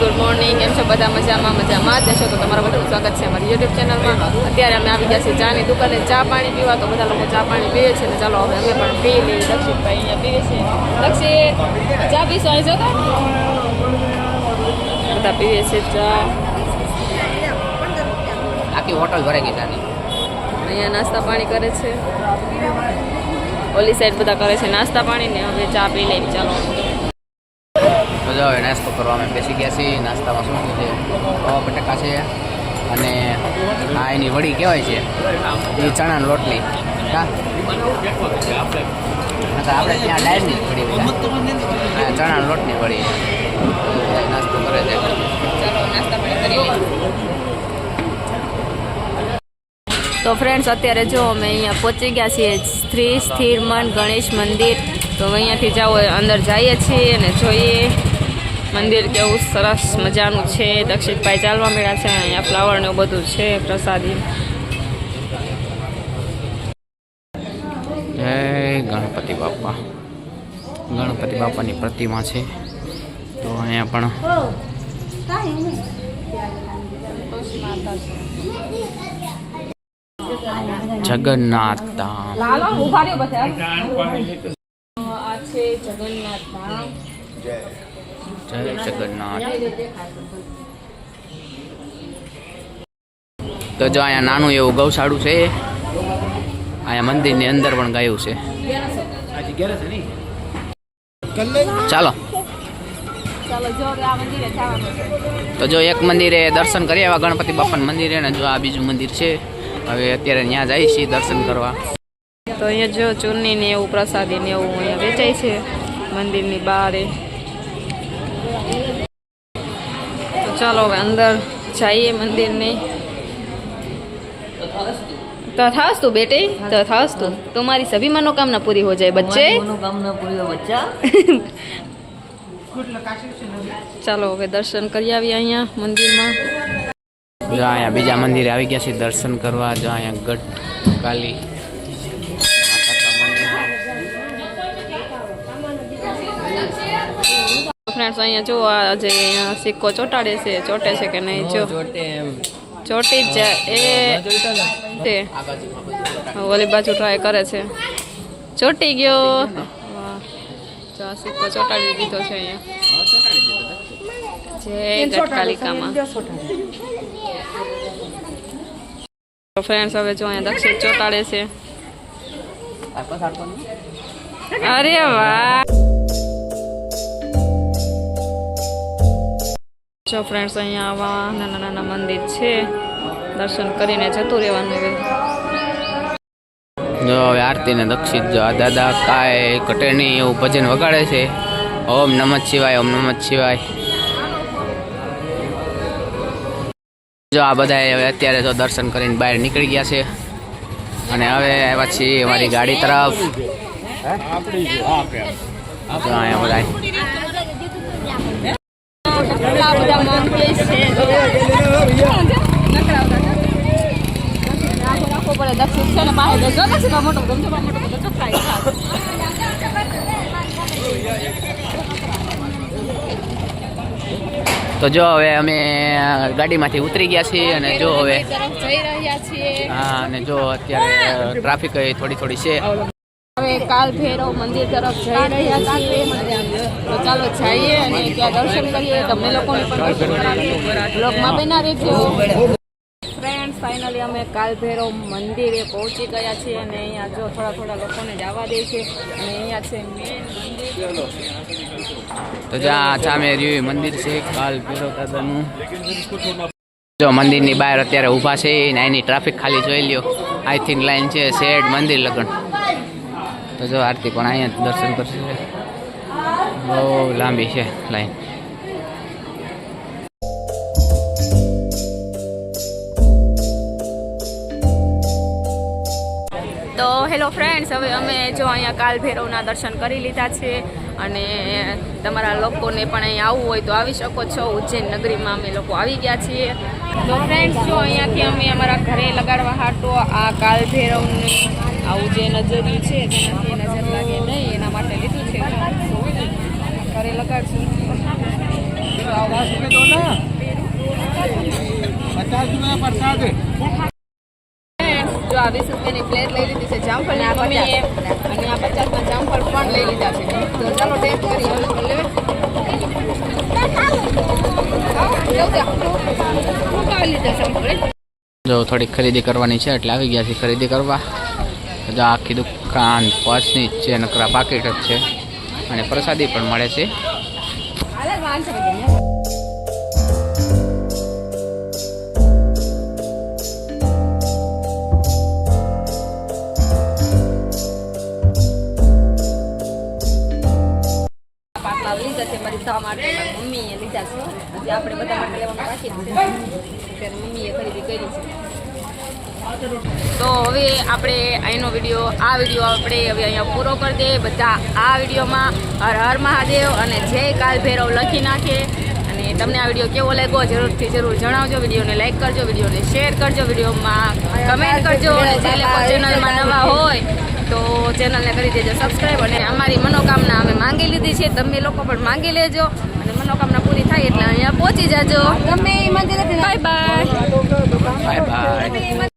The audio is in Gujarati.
Good morning. એમ છો? બધા મજામાં? મજામાં. જ છો તો તમારા બધાનું સ્વાગત છે અમારી યુટ્યુબ ચેનલમાં અત્યારે અમે આવી ગયા છીએ ચાની દુકાને ચા પાણી પીવા. તો બધા લોકો ચા પાણી પીએ છે ને ચાલો હવે અમે પણ પી લઈએ. દક્ષિતભાઈ અહીંયા પીએ છીએ દક્ષિત ચા પીશો અહીં જો બધા પીએ છે ચા. આખી હોટલ ભરાઈ ગઈ તાની અહીંયા નાસ્તા પાણી કરે છે. ઓલી સાઈડ બધા કરે છે નાસ્તા પાણી ને હવે ચા પી લઈએ ચાલો. તો આવે નાસ્તો કરવા અમે બેસી ગયા છીએ, નાસ્તામાં શું છે? પવા બટાકા છે અને આ એની વડી કહેવાય છે, એ ચણાની રોટલી. હા? આપણે ત્યાં ડાયરની જ વડી ચણાના લોટની વડી. નાસ્તો કરે છે. તો ફ્રેન્ડ્સ અત્યારે જો અમે અહીંયા પહોંચી ગયા છીએ શ્રી સ્થિરમન ગણેશ મંદિર. તો અહીંયાથી જાઓ, અંદર જઈએ છીએ અને જોઈએ. મંદિર કેવું સરસ મજાનું છે દક્ષિતભાઈ ચાલવા મળ્યા છે અહીંયા ફ્લાવર ને બધું છે પ્રસાદી. જય ગણપતિ બાપા. ગણપતિ બાપાની પ્રતિમા છે. તો અહીંયા પણ જગન્નાથ ધામ. આ છે જગન્નાથ ધામ. જય જગન્નાથ. તો જો અહીંયા નાનું એવું ગૌશાળું છે. અહીંયા મંદિરની અંદર પણ ગાયું છે. ચાલો. તો જો એક મંદિરે દર્શન કરી આવ્યા ગણપતિ બાપાના મંદિરે ને જો આ બીજું મંદિર છે. હવે અત્યારે ત્યાં જાય છે દર્શન કરવા. તો અહીંયા જો ચૂરની ને એવું પ્રસાદી ને એવું અહીંયા વેચાય છે મંદિરની બારે ચાલો હવે અંદર જઈએ મંદિરની. તથાસ્તુ બેટે તથાસ્તુ. તમારી સભી મનોકામના પૂરી હો જાય બચ્ચે. મનોકામના પૂરી હો બચ્ચા. ચાલો હવે દર્શન કરી આવીએ અહીંયા મંદિરમાં. જો અહીંયા બીજા મંદિરે આવી ગયા છે દર્શન કરવા. જો અહીંયા ગઢ કાલી. ફ્રેન્ડ્સ અહીંયા જો આજે અહીંયા સિક્કો ચોટાડે છે ચોટે છે કે નહીં જો? ચોટી જ જાય. એ તે ઓલી બાજુ ટ્રાય કરે છે. ચોટી ગયો. જો આ સિક્કો ચોટાડી દીધો છે અહીંયા. જય ગટકાલિકામાં ફ્રેન્ડ્સ હવે જો અહીંયા દક્ષિણ ચોટાડે છે. અરે વાહ. જો ફ્રેન્ડ્સ અહીંયા આવા નાના નાના મંદિર છે. દર્શન કરીને જતું રહેવાનું હવે. જો હવે આરતીને દક્ષિત જો આ દાદા કાંઈ ઘટે નહીં એવું ભજન વગાડે છે. ઓમ નમઃ શિવાય ઓમ નમઃ શિવાય. જો આ બધા હવે અત્યારે તો દર્શન કરીને બહાર નીકળી ગયા છે. અને હવે આવ્યા છીએ અમારી ગાડી તરફ. જો અહીંયા બધા કેટલા બધા મંદિર છે રાખવો પડે દક્ષિણ છે ને પાસે જો દક્ષિણ મોટો ગમતો મોટો બધો ચકરાય તો જો હવે અમે ગાડીમાંથી ઉતરી ગયા છીએ અને જો હવે જઈ રહ્યા છીએ. હા અને જો અત્યારે ટ્રાફિક થોડી થોડી છે. કાલ ભૈરવ મંદિર તરફ જઈ રહ્યા છીએ. તો ચાલો જઈએ અને ત્યાં દર્શન કરીએ. તમને લોકોને પણ બ્લોગમાં બના રહેજો. ફ્રેન્ડ અમે કાલ ભૈરવ મંદિરે પહોંચી ગયા છીએ અને અહીંયા જો થોડા થોડા લોકોને જવા દે છે. અને અહીંયા છે મેન મંદિર. તો જ્યાં સામે રહ્યું મંદિર છે, કાલ ભૈરવ દાદાનું. જો મંદિરની બહાર અત્યારે ઊભા છે ને એની ટ્રાફિક ખાલી જોઈ લ્યો. આઈ થિંક લાઈન છે શેડ મંદિર લગન. તો જો આરતી પણ અહીંયા દર્શન કરશે. બહુ લાંબી છે લાઈન. તો હેલો ફ્રેન્ડ્સ, હવે અમે જો અહીંયા કાલ ભૈરવના દર્શન કરી લીધા છે અને તમારા લોકોને પણ અહીં આવવું હોય તો આવી શકો છો. ઉજ્જૈન નગરીમાં અમે લોકો આવી ગયા છીએ. તો ફ્રેન્ડ્સ, જો અહીંયાથી અમે અમારા ઘરે લગાડવા હાટો આ કાલ ભૈરવની આવું જે નજરિયું છે તેનાથી નજર લાગે નહીં એના માટે લીધું છે. ઘરે લગાડશું. જો આ વીસ રૂપિયાની પ્લેટ લઈ લીધી છે મમ્મીએ અને આ પચાસમાં જામફળ પણ લઈ લીધા છે. તો ચાલો ટેસ્ટ કરીએ જામફળ? જો થોડીક ખરીદી કરવાની છે એટલે આવી ગયા છે ખરીદી કરવા. જો આખી દુકાન પાંચની જ છે નકરા પાકીટ જ છે. અને પ્રસાદી પણ મળે છે. મમ્મીએ લીધા છે. આપણે બધા માટે લેવાનું બાકી છે. મમ્મીએ ખરીદી કરી છે. તો હવે આપણે અહીંનો વીડિયો આ વીડિયો આપણે હવે અહીંયા પૂરો કરી દઈએ. બધા આ વિડીયોમાં હર હર મહાદેવ અને જય કાલ ભૈરવ લખી નાખે. અને તમને આ વીડિયો કેવો લાગ્યો જરૂરથી જરૂર જણાવજો. વિડીયોને લાઈક કરજો વિડીયોને શેર કરજો વિડીયોમાં કમેન્ટ કરજો. અને જે લોકો ચેનલમાં નવા હોય તો ચેનલને કરી દેજો સબસ્ક્રાઈબ અને અમારી મનોકામના અમે માંગી લીધી છે. તમે લોકો પણ માંગી લેજો. અને મનોકામના પૂરી થાય એટલે અહીંયા પહોંચી જાજો. Bye bye bye bye